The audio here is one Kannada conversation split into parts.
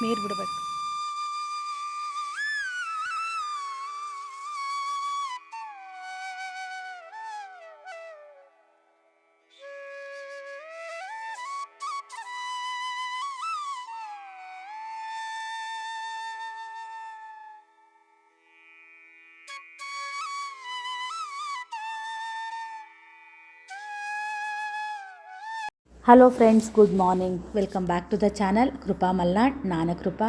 ನೀರು ಬಿಡಬೇಕು. Hello friends good morning welcome back to the channel Krupa Malnad ನಾನು ಕೃಪಾ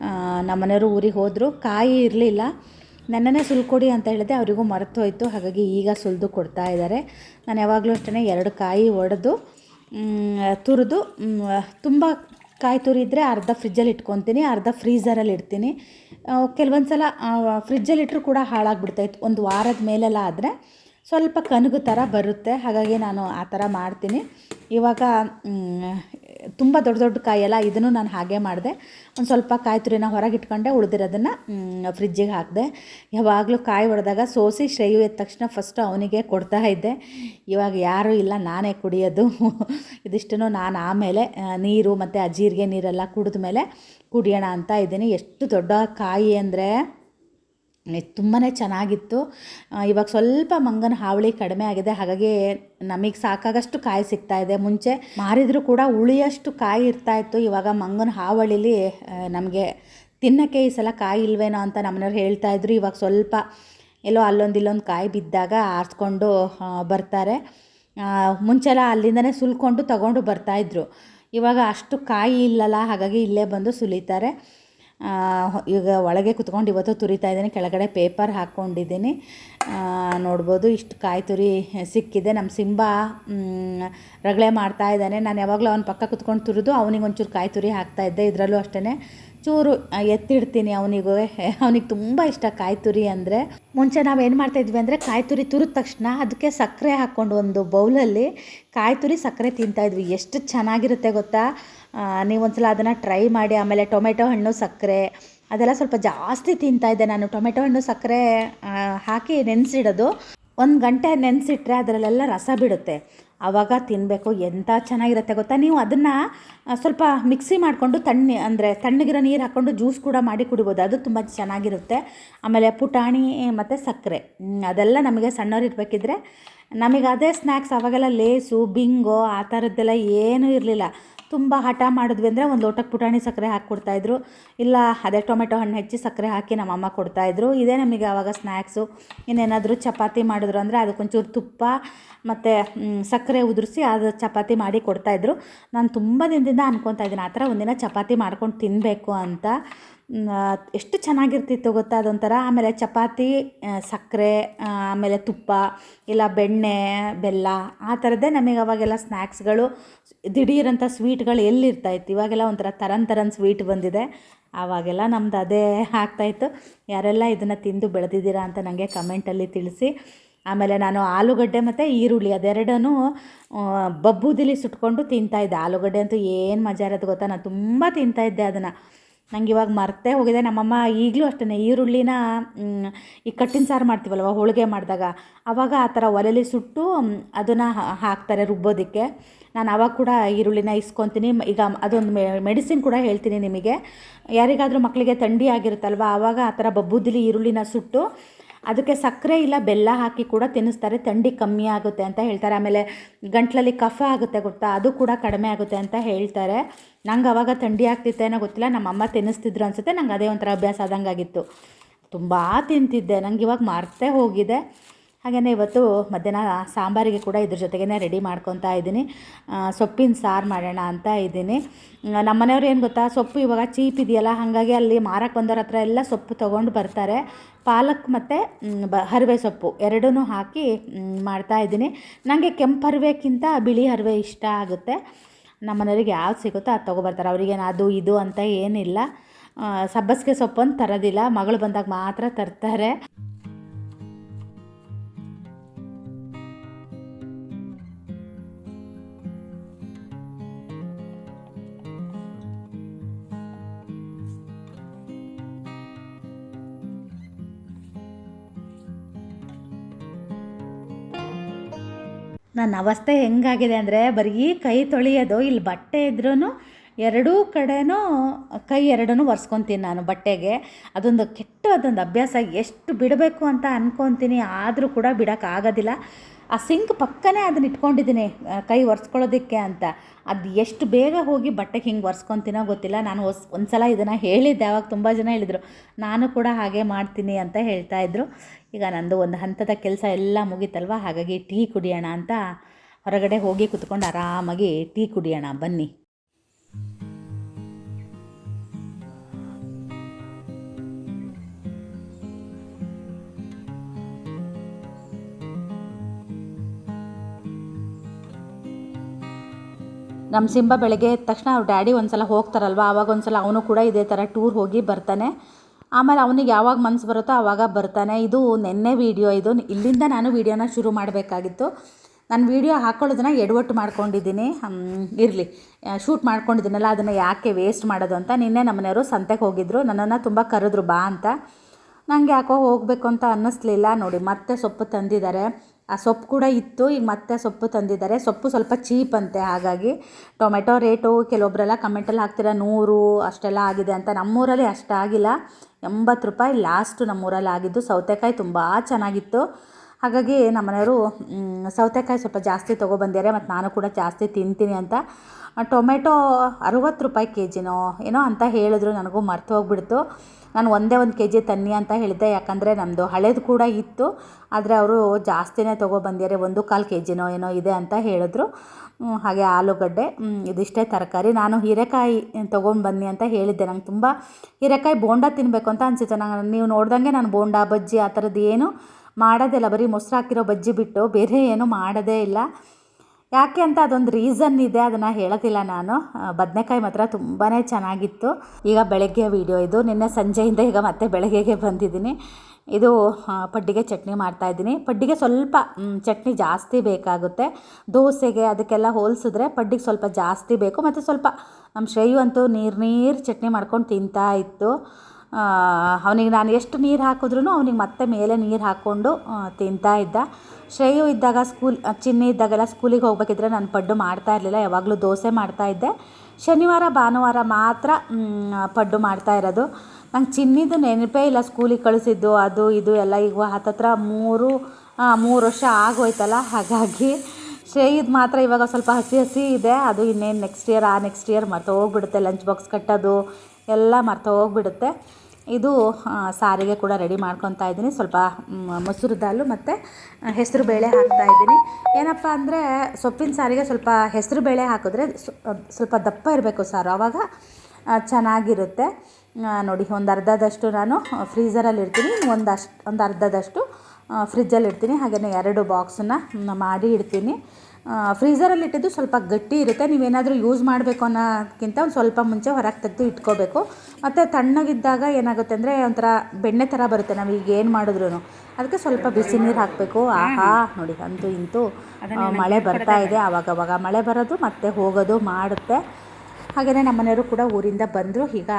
ನಮ್ಮ ನಮ್ಮನೆಯವರು ಊರಿಗೆ ಹೋದರು. ಕಾಯಿ ಇರಲಿಲ್ಲ. ನನ್ನನ್ನೇ ಸುಲ್ಕೊಡಿ ಅಂತ ಹೇಳಿದೆ. ಅವರಿಗೂ ಮರೆತು ಹೋಯಿತು ಹಾಗಾಗಿ ಈಗ ಸುಲಿದು ಕೊಡ್ತಾ ಇದ್ದಾರೆ. ನಾನು ಯಾವಾಗಲೂ ಅಷ್ಟೇ ಎರಡು ಕಾಯಿ ಒಡೆದು ತುರಿದು ತುಂಬ ಕಾಯಿ ತುರಿದ್ರೆ ಅರ್ಧ ಫ್ರಿಜ್ಜಲ್ಲಿ ಇಟ್ಕೊತೀನಿ, ಅರ್ಧ ಫ್ರೀಝರಲ್ಲಿ ಇಡ್ತೀನಿ. ಕೆಲವೊಂದು ಸಲ ಫ್ರಿಜ್ಜಲ್ಲಿ ಇಟ್ಟರು ಕೂಡ ಹಾಳಾಗಿಬಿಡ್ತಾಯಿತ್ತು ಒಂದು ವಾರದ ಮೇಲೆಲ್ಲ ಆದರೆ ಸ್ವಲ್ಪ ಕನಗು ಥರ ಬರುತ್ತೆ. ಹಾಗಾಗಿ ನಾನು ಆ ಥರ ಮಾಡ್ತೀನಿ. ಇವಾಗ ತುಂಬ ದೊಡ್ಡ ದೊಡ್ಡ ಕಾಯಿಯೆಲ್ಲ ಇದನ್ನು ನಾನು ಹಾಗೆ ಮಾಡಿದೆ. ಒಂದು ಸ್ವಲ್ಪ ಕಾಯಿ ತುರಿನ ಹೊರಗೆ ಇಟ್ಕೊಂಡೆ, ಉಳಿದಿರೋದನ್ನು ಫ್ರಿಜ್ಜಿಗೆ ಹಾಕಿದೆ. ಯಾವಾಗಲೂ ಕಾಯಿ ಹೊಡೆದಾಗ ಸೋಸಿ ಶ್ರೇಯು ಎದ್ದ ತಕ್ಷಣ ಫಸ್ಟು ಅವನಿಗೆ ಕೊಡ್ತಾ ಇದ್ದೆ. ಇವಾಗ ಯಾರೂ ಇಲ್ಲ, ನಾನೇ ಕುಡಿಯೋದು. ಇದಿಷ್ಟನ್ನು ನಾನು ಆಮೇಲೆ ನೀರು ಮತ್ತು ಆ ಜೀರಿಗೆ ನೀರೆಲ್ಲ ಕುಡಿದ ಮೇಲೆ ಕುಡಿಯೋಣ ಅಂತ ಇದ್ದೀನಿ. ಎಷ್ಟು ದೊಡ್ಡ ಕಾಯಿ ಅಂದರೆ ತುಂಬಾ ಚೆನ್ನಾಗಿತ್ತು. ಇವಾಗ ಸ್ವಲ್ಪ ಮಂಗನ ಹಾವಳಿ ಕಡಿಮೆ ಆಗಿದೆ. ಹಾಗಾಗಿ ನಮಗೆ ಸಾಕಾಗಷ್ಟು ಕಾಯಿ ಸಿಗ್ತಾ ಇದೆ. ಮುಂಚೆ ಮಾರಿದರೂ ಕೂಡ ಉಳಿಯಷ್ಟು ಕಾಯಿ ಇರ್ತಾ ಇತ್ತು. ಇವಾಗ ಮಂಗನ ಹಾವಳಿಲಿ ನಮಗೆ ತಿನ್ನೋಕ್ಕೆ ಈ ಸಲ ಕಾಯಿ ಇಲ್ವೇನೋ ಅಂತ ನಮ್ಮನೆಯವ್ರು ಹೇಳ್ತಾ ಇದ್ರು. ಇವಾಗ ಸ್ವಲ್ಪ ಎಲ್ಲೋ ಅಲ್ಲೊಂದು ಇಲ್ಲೊಂದು ಕಾಯಿ ಬಿದ್ದಾಗ ಆರಿಸ್ಕೊಂಡು ಬರ್ತಾರೆ. ಮುಂಚೆಲ್ಲ ಅಲ್ಲಿಂದನೇ ಸುಲ್ಕೊಂಡು ತಗೊಂಡು ಬರ್ತಾಯಿದ್ರು ಇವಾಗ ಅಷ್ಟು ಕಾಯಿ ಇಲ್ಲಲ್ಲ. ಹಾಗಾಗಿ ಇಲ್ಲೇ ಬಂದು ಸುಲಿತಾರೆ. ಈಗ ಒಳಗೆ ಕುತ್ಕೊಂಡು ಇವತ್ತು ತುರಿತಾ ಇದ್ದೀನಿ, ಕೆಳಗಡೆ ಪೇಪರ್ ಹಾಕ್ಕೊಂಡಿದ್ದೀನಿ. ನೋಡ್ಬೋದು ಇಷ್ಟು ಕಾಯಿ ತುರಿ ಸಿಕ್ಕಿದೆ. ನಮ್ಮ ಸಿಂಬ ರಗಳೆ ಮಾಡ್ತಾ ಇದ್ದಾನೆ. ನಾನು ಯಾವಾಗಲೂ ಅವನ ಪಕ್ಕ ಕುತ್ಕೊಂಡು ತುರಿದು ಅವನಿಗೆ ಒಂಚೂರು ಕಾಯಿ ತುರಿ ಹಾಕ್ತಾ ಇದ್ದೆ. ಇದರಲ್ಲೂ ಅಷ್ಟೇ ಚೂರು ಎತ್ತಿಡ್ತೀನಿ ಅವನಿಗೂ. ಅವನಿಗೆ ತುಂಬ ಇಷ್ಟ ಕಾಯಿ ತುರಿ ಅಂದರೆ. ಮುಂಚೆ ನಾವು ಏನು ಮಾಡ್ತಾಯಿದ್ವಿ ಅಂದರೆ ಕಾಯಿ ತುರಿ ತುರಿದ ತಕ್ಷಣ ಅದಕ್ಕೆ ಸಕ್ಕರೆ ಹಾಕ್ಕೊಂಡು ಒಂದು ಬೌಲಲ್ಲಿ ಕಾಯಿ ತುರಿ ಸಕ್ಕರೆ ತಿಂತಾಯಿದ್ವಿ ಎಷ್ಟು ಚೆನ್ನಾಗಿರುತ್ತೆ ಗೊತ್ತಾ? ಆ, ನೀವು ಒಂದ್ಸಲ ಅದನ್ನು ಟ್ರೈ ಮಾಡಿ ಆಮೇಲೆ ಟೊಮೆಟೊ ಹಣ್ಣು ಸಕ್ಕರೆ ಅದೆಲ್ಲ ಸ್ವಲ್ಪ ಜಾಸ್ತಿ ತಿಂತಾ ಇದ್ದೆ ನಾನು. ಟೊಮೆಟೊ ಹಣ್ಣು ಸಕ್ಕರೆ ಹಾಕಿ ನೆನೆಸಿಡೋದು. ಒಂದು ಗಂಟೆ ನೆನೆಸಿಟ್ರೆ ಅದರಲ್ಲೆಲ್ಲ ರಸ ಬಿಡುತ್ತೆ. ಆವಾಗ ತಿನ್ನಬೇಕು ಎಂಥ ಚೆನ್ನಾಗಿರುತ್ತೆ ಗೊತ್ತಾ? ನೀವು ಅದನ್ನು ಸ್ವಲ್ಪ ಮಿಕ್ಸಿ ಮಾಡಿಕೊಂಡು ತಣ್ಣಿ ಅಂದರೆ ತಣ್ಣಗಿರೋ ನೀರು ಹಾಕ್ಕೊಂಡು ಜ್ಯೂಸ್ ಕೂಡ ಮಾಡಿ ಕುಡಿಬೋದು. ಅದು ತುಂಬ ಚೆನ್ನಾಗಿರುತ್ತೆ. ಆಮೇಲೆ ಪುಟಾಣಿ ಮತ್ತು ಸಕ್ಕರೆ. ಅದೆಲ್ಲ ನಮಗೆ ಸಣ್ಣವ್ರು ಇರಬೇಕಿದ್ರೆ ನಮಗೆ ಅದೇ ಸ್ನ್ಯಾಕ್ಸ್ ಆವಾಗೆಲ್ಲ ಲೇಸು ಬಿಂಗೋ ಆ ಥರದ್ದೆಲ್ಲ ಏನೂ ಇರಲಿಲ್ಲ. ತುಂಬ ಹಠ ಮಾಡಿದ್ವಿ ಅಂದರೆ ಒಂದು ಲೋಟಕ್ಕೆ ಪುಟಾಣಿ ಸಕ್ಕರೆ ಹಾಕಿ ಕೊಡ್ತಾಯಿದ್ರು ಇಲ್ಲ, ಅದೇ ಟೊಮೆಟೊ ಹಣ್ಣು ಹೆಚ್ಚಿ ಸಕ್ಕರೆ ಹಾಕಿ ನಮ್ಮಮ್ಮ ಕೊಡ್ತಾಯಿದ್ರು ಇದೇ ನಮಗೆ ಆವಾಗ ಸ್ನ್ಯಾಕ್ಸು ಇನ್ನೇನಾದರೂ ಚಪಾತಿ ಮಾಡಿದ್ರು ಅಂದರೆ ಅದಕ್ಕೊಂಚೂರು ತುಪ್ಪ ಮತ್ತು ಸಕ್ಕರೆ ಉದುರಿಸಿ ಅದು ಚಪಾತಿ ಮಾಡಿ ಕೊಡ್ತಾಯಿದ್ರು ನಾನು ತುಂಬ ದಿನದಿಂದ ಅನ್ಕೊತಾ ಇದ್ದೀನಿ, ಆ ಥರ ಒಂದಿನ ಚಪಾತಿ ಮಾಡ್ಕೊಂಡು ತಿನ್ನಬೇಕು ಅಂತ. ಎಷ್ಟು ಚೆನ್ನಾಗಿರ್ತಿತ್ತು ಗೊತ್ತಾ ಅದೊಂಥರ? ಆಮೇಲೆ ಚಪಾತಿ ಸಕ್ಕರೆ ಆಮೇಲೆ ತುಪ್ಪ, ಇಲ್ಲ ಬೆಣ್ಣೆ, ಬೆಲ್ಲ, ಆ ಥರದ್ದೇ ನಮಗೆ ಅವಾಗೆಲ್ಲ ಸ್ನ್ಯಾಕ್ಸ್ಗಳು ದಿಢೀರಂಥ ಸ್ವೀಟ್ಗಳು ಎಲ್ಲಿರ್ತಾಯಿತ್ತು ಇವಾಗೆಲ್ಲ ಒಂಥರ ತರನ್ ತರನ್ ಸ್ವೀಟ್ ಬಂದಿದೆ. ಆವಾಗೆಲ್ಲ ನಮ್ದು ಅದೇ ಆಗ್ತಾಯಿತ್ತು ಯಾರೆಲ್ಲ ಇದನ್ನು ತಿಂದು ಬೆಳೆದಿದ್ದೀರಾ ಅಂತ ನನಗೆ ಕಮೆಂಟಲ್ಲಿ ತಿಳಿಸಿ. ಆಮೇಲೆ ನಾನು ಆಲೂಗಡ್ಡೆ ಮತ್ತು ಈರುಳ್ಳಿ ಅದೆರಡನ್ನೂ ಬಬ್ಬುದಿಲಿ ಸುಟ್ಕೊಂಡು ತಿಂತಾಯಿದ್ದೆ ಆಲೂಗಡ್ಡೆ ಅಂತೂ ಏನು ಮಜಾ ಇರೋದು ಗೊತ್ತಾ? ನಾನು ತುಂಬ ತಿಂತಾಯಿದ್ದೆ ಅದನ್ನು. ನಂಗೆ ಇವಾಗ ಮರ್ತೇ ಹೋಗಿದೆ. ನಮ್ಮಮ್ಮ ಈಗಲೂ ಅಷ್ಟೇ ಈರುಳ್ಳಿನ ಈ ಕಟ್ಟಿನ ಸಾರು ಮಾಡ್ತೀವಲ್ವ, ಹೋಳಿಗೆ ಮಾಡಿದಾಗ. ಆವಾಗ ಆ ಥರ ಒಲೆಲಿ ಸುಟ್ಟು ಅದನ್ನು ಹಾಕ್ತಾರೆ ರುಬ್ಬೋದಕ್ಕೆ. ನಾನು ಆವಾಗ ಕೂಡ ಈರುಳ್ಳಿನ ಇಸ್ಕೊತೀನಿ. ಈಗ ಅದೊಂದು ಮೆಡಿಸಿನ್ ಕೂಡ ಹೇಳ್ತೀನಿ ನಿಮಗೆ. ಯಾರಿಗಾದರೂ ಮಕ್ಕಳಿಗೆ ಥಂಡಿ ಆಗಿರುತ್ತಲ್ವ ಆವಾಗ ಆ ಥರ ಬಬ್ಬುದಿಲಿ ಈರುಳ್ಳಿನ ಸುಟ್ಟು ಅದಕ್ಕೆ ಸಕ್ಕರೆ ಇಲ್ಲ, ಬೆಲ್ಲ ಹಾಕಿ ಕೂಡ ತಿನ್ನಿಸ್ತಾರೆ. ಥಂಡಿ ಕಮ್ಮಿ ಆಗುತ್ತೆ ಅಂತ ಹೇಳ್ತಾರೆ. ಆಮೇಲೆ ಗಂಟ್ಲಲ್ಲಿ ಕಫ ಆಗುತ್ತೆ ಗೊತ್ತಾ? ಅದು ಕೂಡ ಕಡಿಮೆ ಆಗುತ್ತೆ ಅಂತ ಹೇಳ್ತಾರೆ. ನಂಗೆ ಅವಾಗ ಥಂಡಿ ಆಗ್ತಿತ್ತೇನೋ ಗೊತ್ತಿಲ್ಲ. ನಮ್ಮ ಅಮ್ಮ ತಿನ್ನಿಸ್ತಿದ್ರು ಅನಿಸುತ್ತೆ. ನಂಗೆ ಅದೇ ಒಂಥರ ಅಭ್ಯಾಸ ಆದಂಗೆ ಆಗಿತ್ತು ತುಂಬ ತಿಂತಿದ್ದೆ. ನಂಗೆ ಇವಾಗ ಮರ್ತೇ ಹೋಗಿದೆ. ಹಾಗೆಯೇ ಇವತ್ತು ಮಧ್ಯಾಹ್ನ ಸಾಂಬಾರಿಗೆ ಕೂಡ ಇದ್ರ ಜೊತೆಗೇ ರೆಡಿ ಮಾಡ್ಕೊತಾ ಇದ್ದೀನಿ. ಸೊಪ್ಪಿನ ಸಾರು ಮಾಡೋಣ ಅಂತ ಇದ್ದೀನಿ. ನಮ್ಮ ಮನೆಯವ್ರು ಏನು ಗೊತ್ತಾ, ಸೊಪ್ಪು ಇವಾಗ ಚೀಪ್ ಇದೆಯಲ್ಲ, ಹಾಗಾಗಿ ಅಲ್ಲಿ ಮಾರಕ್ಕೆ ಬಂದವ್ರ ಹತ್ರ ಎಲ್ಲ ಸೊಪ್ಪು ತೊಗೊಂಡು ಬರ್ತಾರೆ. ಪಾಲಕ್ ಮತ್ತು ಬ, ಹರಿವೆ ಸೊಪ್ಪು ಎರಡೂ ಹಾಕಿ ಮಾಡ್ತಾ ಇದ್ದೀನಿ. ನನಗೆ ಕೆಂಪು ಹರಿವೆಕ್ಕಿಂತ ಬಿಳಿ ಹರಿವೆ ಇಷ್ಟ ಆಗುತ್ತೆ. ನಮ್ಮ ಮನೆಯವ್ರಿಗೆ ಯಾವ್ದು ಸಿಗುತ್ತೋ ಅದು ತೊಗೊಬರ್ತಾರೆ. ಅವ್ರಿಗೇನು ಅದು, ಇದು ಅಂತ ಏನಿಲ್ಲ. ಸಬ್ಬಸಿಗೆ ಸೊಪ್ಪನ್ನು ತರೋದಿಲ್ಲ. ಮಗಳು ಬಂದಾಗ ಮಾತ್ರ ತರ್ತಾರೆ. ನನ್ನ ಅವಸ್ಥೆ ಹೆಂಗಾಗಿದೆ ಅಂದರೆ ಬರೀ ಕೈ ತೊಳೆಯೋದು, ಇಲ್ಲಿ ಬಟ್ಟೆ ಇದ್ರೂ ಎರಡೂ ಕಡೆನೂ ಕೈ ಎರಡೂ ಒರೆಸ್ಕೊತೀನಿ ನಾನು ಬಟ್ಟೆಗೆ. ಅದೊಂದು ಕೆಟ್ಟ ಅದೊಂದು ಅಭ್ಯಾಸ. ಎಷ್ಟು ಬಿಡಬೇಕು ಅಂತ ಅನ್ಕೊತೀನಿ, ಆದರೂ ಕೂಡ ಬಿಡೋಕ್ಕಾಗೋದಿಲ್ಲ ಆ ಸಿಂಕ್ ಪಕ್ಕನೇ ಅದನ್ನ ಇಟ್ಕೊಂಡಿದ್ದೀನಿ ಕೈ ಒರೆಸ್ಕೊಳ್ಳೋದಕ್ಕೆ ಅಂತ. ಅದು ಎಷ್ಟು ಬೇಗ ಹೋಗಿ ಬಟ್ಟೆಗೆ ಹಿಂಗೆ ಒರೆಸ್ಕೊತೀನೋ ಗೊತ್ತಿಲ್ಲ. ನಾನು ಹೊಸ್ ಒಂದು ಸಲ ಇದನ್ನು ಹೇಳಿದ್ದೆ, ಅವಾಗ ತುಂಬ ಜನ ಹೇಳಿದರು, ನಾನು ಕೂಡ ಹಾಗೆ ಮಾಡ್ತೀನಿ ಅಂತ ಹೇಳ್ತಾ ಇದ್ರು. ಈಗ ನಂದು ಒಂದು ಹಂತದ ಕೆಲಸ ಎಲ್ಲ ಮುಗೀತಲ್ವ? ಹಾಗಾಗಿ ಟೀ ಕುಡಿಯೋಣ ಅಂತ ಹೊರಗಡೆ ಹೋಗಿ ಕುತ್ಕೊಂಡು ಆರಾಮಾಗಿ ಟೀ ಕುಡಿಯೋಣ, ಬನ್ನಿ. ನಮ್ಮ ಸಿಂಬ ಬೆಳಗ್ಗೆ ಎದ್ದ ತಕ್ಷಣ ಅವ್ರ ಡ್ಯಾಡಿ ಒಂದು ಸಲ ಹೋಗ್ತಾರಲ್ವ? ಅವಾಗ ಒಂದು ಸಲ ಅವನು ಕೂಡ ಇದೇ ಥರ ಟೂರ್ ಹೋಗಿ ಬರ್ತಾನೆ. ಆಮೇಲೆ ಅವನಿಗೆ ಯಾವಾಗ ಮನ್ಸು ಬರುತ್ತೋ ಆವಾಗ ಬರ್ತಾನೆ. ಇದು ನಿನ್ನೆ ವೀಡಿಯೋ ಇದು ಇಲ್ಲಿಂದ ನಾನು ವೀಡಿಯೋನ ಶುರು ಮಾಡಬೇಕಾಗಿತ್ತು. ನಾನು ವೀಡಿಯೋ ಹಾಕ್ಕೊಳ್ಳೋದನ್ನ ಎಡವಟ್ಟು ಮಾಡ್ಕೊಂಡಿದ್ದೀನಿ. ಇರಲಿ. ಶೂಟ್ ಮಾಡ್ಕೊಂಡಿದ್ದೀನಲ್ಲ, ಅದನ್ನು ಯಾಕೆ ವೇಸ್ಟ್ ಮಾಡೋದು ಅಂತ. ನಿನ್ನೆ ನಮ್ಮನೆಯವರು ಸಂತೆಗೆ ಹೋಗಿದ್ರು. ನನ್ನನ್ನು ತುಂಬ ಕರೆದ್ರು, ಬಾ ಅಂತ. ನನಗೆ ಯಾಕೋ ಹೋಗಬೇಕು ಅಂತ ಅನ್ನಿಸ್ಲಿಲ್ಲ. ನೋಡಿ, ಮತ್ತೆ ಸೊಪ್ಪು ತಂದಿದ್ದಾರೆ. ಆ ಸೊಪ್ಪು ಕೂಡ ಇತ್ತು, ಈಗ ಮತ್ತೆ ಸೊಪ್ಪು ತಂದಿದ್ದಾರೆ. ಸೊಪ್ಪು ಸ್ವಲ್ಪ ಚೀಪ್ ಅಂತೆ, ಹಾಗಾಗಿ ಟೊಮೆಟೊ ರೇಟು ಕೆಲವೊಬ್ಬರೆಲ್ಲ ಕಮೆಂಟಲ್ಲಿ ಹಾಕ್ತೀರ, ನೂರು ಅಷ್ಟೆಲ್ಲ ಆಗಿದೆ ಅಂತ. ನಮ್ಮೂರಲ್ಲಿ ಅಷ್ಟಾಗಿಲ್ಲ ಎಂಬತ್ತು ರೂಪಾಯಿ ಲಾಸ್ಟು ನಮ್ಮೂರಲ್ಲಿ ಆಗಿದ್ದು, ಸೌತೆಕಾಯಿ ತುಂಬ ಚೆನ್ನಾಗಿತ್ತು. ಹಾಗಾಗಿ ನಮ್ಮನೆಯವರು ಸೌತೆಕಾಯಿ ಸ್ವಲ್ಪ ಜಾಸ್ತಿ ತೊಗೊಬಂದಿದ್ದಾರೆ, ಮತ್ತು ನಾನು ಕೂಡ ಜಾಸ್ತಿ ತಿಂತೀನಿ ಅಂತ. ಟೊಮೆಟೊ ಅರುವತ್ತು ರೂಪಾಯಿ ಕೆ ಜಿನೋ ಏನೋ ಅಂತ ಹೇಳಿದ್ರು, ನನಗೂ ಮರ್ತು ಹೋಗ್ಬಿಡ್ತು. ನಾನು ಒಂದೇ ಒಂದು ಕೆ ಜಿ ತನ್ನಿ ಅಂತ ಹೇಳಿದ್ದೆ, ಯಾಕಂದರೆ ನಮ್ಮದು ಹಳೇದು ಕೂಡ ಇತ್ತು, ಆದರೆ ಅವರು ಜಾಸ್ತಿನೇ ತೊಗೊಬಂದಿದ್ದಾರೆ, ಒಂದು ಕಾಲು ಕೆ ಜಿನೋ ಏನೋ ಇದೆ ಅಂತ ಹೇಳಿದ್ರು. ಹಾಗೆ ಆಲೂಗಡ್ಡೆ ಇದಿಷ್ಟೇ ತರಕಾರಿ. ನಾನು ಹೀರೆಕಾಯಿ ತೊಗೊಂಡು ಬನ್ನಿ ಅಂತ ಹೇಳಿದ್ದೆ. ನಂಗೆ ತುಂಬ ಹೀರೆಕಾಯಿ ಬೋಂಡ ತಿನ್ನಬೇಕು ಅಂತ ಅನಿಸಿತ್ತು. ನಾನು ನೀವು ನೋಡ್ದಂಗೆ ನಾನು ಬೋಂಡ, ಬಜ್ಜಿ ಆ ಥರದ್ದು ಏನು ಮಾಡೋದಿಲ್ಲ ಬರೀ ಮೊಸರು ಹಾಕಿರೋ ಬಜ್ಜಿ ಬಿಟ್ಟು ಬೇರೆ ಏನು ಮಾಡೋದೇ ಇಲ್ಲ. ಯಾಕೆ ಅಂತ ಅದೊಂದು ರೀಸನ್ ಇದೆ, ಅದನ್ನು ಹೇಳೋದಿಲ್ಲ ನಾನು. ಬದನೆಕಾಯಿ ಮಾತ್ರ ತುಂಬಾ ಚೆನ್ನಾಗಿತ್ತು. ಈಗ ಬೆಳಗ್ಗೆ ವೀಡಿಯೋ ಇದು. ನಿನ್ನೆ ಸಂಜೆಯಿಂದ ಈಗ ಮತ್ತೆ ಬೆಳಗ್ಗೆಗೆ ಬಂದಿದ್ದೀನಿ. ಇದು ಪಡ್ಡಿಗೆ ಚಟ್ನಿ ಮಾಡ್ತಾಯಿದ್ದೀನಿ ಪಡ್ಡಿಗೆ ಸ್ವಲ್ಪ ಚಟ್ನಿ ಜಾಸ್ತಿ ಬೇಕಾಗುತ್ತೆ. ದೋಸೆಗೆ ಅದಕ್ಕೆಲ್ಲ ಹೋಲಿಸಿದ್ರೆ ಪಡ್ಡಿಗೆ ಸ್ವಲ್ಪ ಜಾಸ್ತಿ ಬೇಕು. ಮತ್ತು ಸ್ವಲ್ಪ ನಮ್ಮ ಶ್ರೇಯು ಅಂತೂ ನೀರು ನೀರು ಚಟ್ನಿ ಮಾಡ್ಕೊಂಡು ತಿಂತಾ ಇತ್ತು. ಅವನಿಗೆ ನಾನು ಎಷ್ಟು ನೀರು ಹಾಕಿದ್ರೂ ಅವನಿಗೆ ಮತ್ತೆ ಮೇಲೆ ನೀರು ಹಾಕ್ಕೊಂಡು ತಿಂತಾ ಇದ್ದ. ಶ್ರೇಯು ಇದ್ದಾಗ ಸ್ಕೂಲ್ ಚಿನ್ನಿ ಇದ್ದಾಗೆಲ್ಲ ಸ್ಕೂಲಿಗೆ ಹೋಗ್ಬೇಕಿದ್ರೆ ನಾನು ಪಡ್ಡು ಮಾಡ್ತಾ ಇರಲಿಲ್ಲ, ಯಾವಾಗಲೂ ದೋಸೆ ಮಾಡ್ತಾ ಇದ್ದೆ. ಶನಿವಾರ, ಭಾನುವಾರ ಮಾತ್ರ ಪಡ್ಡು ಮಾಡ್ತಾ ಇರೋದು. ನಂಗೆ ಚಿನ್ನಿದ್ದು ನೆನಪೇ ಇಲ್ಲ ಸ್ಕೂಲಿಗೆ ಕಳಿಸಿದ್ದು, ಅದು ಇದು ಎಲ್ಲ. ಈಗ ಹತ್ತತ್ರ ಮೂರು ಮೂರು ವರ್ಷ ಆಗೋಯ್ತಲ್ಲ, ಹಾಗಾಗಿ ಶ್ರೇಯಿದ್ ಮಾತ್ರ ಇವಾಗ ಸ್ವಲ್ಪ ಹಸಿ ಹಸಿ ಇದೆ. ಅದು ಇನ್ನೇನು ನೆಕ್ಸ್ಟ್ ಇಯರ್ ಆ ನೆಕ್ಸ್ಟ್ ಇಯರ್ ಮತ್ತೆ ಹೋಗ್ಬಿಡುತ್ತೆ ಲಂಚ್ ಬಾಕ್ಸ್ ಕಟ್ಟೋದು. ಎಲ್ಲ ಮರ್ತು ಹೋಗ್ಬಿಡುತ್ತೆ. ಇದು ಸಾರಿಗೆ ಕೂಡ ರೆಡಿ ಮಾಡ್ಕೊತಾ ಇದ್ದೀನಿ. ಸ್ವಲ್ಪ ಮೊಸರು ದಾಲು ಮತ್ತು ಹೆಸರು ಬೇಳೆ ಹಾಕ್ತಾ ಇದ್ದೀನಿ. ಏನಪ್ಪ ಅಂದರೆ, ಸೊಪ್ಪಿನ ಸಾರಿಗೆ ಸ್ವಲ್ಪ ಹೆಸರು ಬೇಳೆ ಹಾಕಿದ್ರೆ ಸ್ವ- ಸ್ವಲ್ಪ ದಪ್ಪ ಇರಬೇಕು ಸಾರು. ಆವಾಗ ಚೆನ್ನಾಗಿರುತ್ತೆ. ನೋಡಿ, ಒಂದು ಅರ್ಧದಷ್ಟು ನಾನು ಫ್ರೀಝರಲ್ಲಿ ಇಡ್ತೀನಿ. ಒಂದು ಅಷ್ಟು, ಒಂದು ಅರ್ಧದಷ್ಟು ಫ್ರಿಜ್ಜಲ್ಲಿ ಇಡ್ತೀನಿ. ಹಾಗೆಯೇ ಎರಡು ಬಾಕ್ಸನ್ನ ಮಾಡಿ ಇಡ್ತೀನಿ. ಫ್ರೀಝರಲ್ಲಿ ಇಟ್ಟಿದ್ದು ಸ್ವಲ್ಪ ಗಟ್ಟಿ ಇರುತ್ತೆ. ನೀವೇನಾದರೂ ಯೂಸ್ ಮಾಡಬೇಕು ಅನ್ನೋಕ್ಕಿಂತ ಒಂದು ಸ್ವಲ್ಪ ಮುಂಚೆ ಹೊರಗೆ ತೆಗೆದು ಇಟ್ಕೋಬೇಕು. ಮತ್ತು ತಣ್ಣಗಿದ್ದಾಗ ಏನಾಗುತ್ತೆ ಅಂದರೆ ಒಂಥರ ಬೆಣ್ಣೆ ಥರ ಬರುತ್ತೆ. ನಾವು ಈಗ ಏನು ಮಾಡಿದ್ರು ಅದಕ್ಕೆ ಸ್ವಲ್ಪ ಬಿಸಿ ನೀರು ಹಾಕಬೇಕು. ಆಹಾ ನೋಡಿ ಅಂತೂ ಇಂತೂ ಮಳೆ ಬರ್ತಾ ಇದೆ ಆವಾಗವಾಗ ಮಳೆ ಬರೋದು ಮತ್ತೆ ಹೋಗೋದು ಮಾಡುತ್ತೆ. ಹಾಗೆಯೇ ನಮ್ಮನೆಯವರು ಕೂಡ ಊರಿಂದ ಬಂದರು. ಈಗ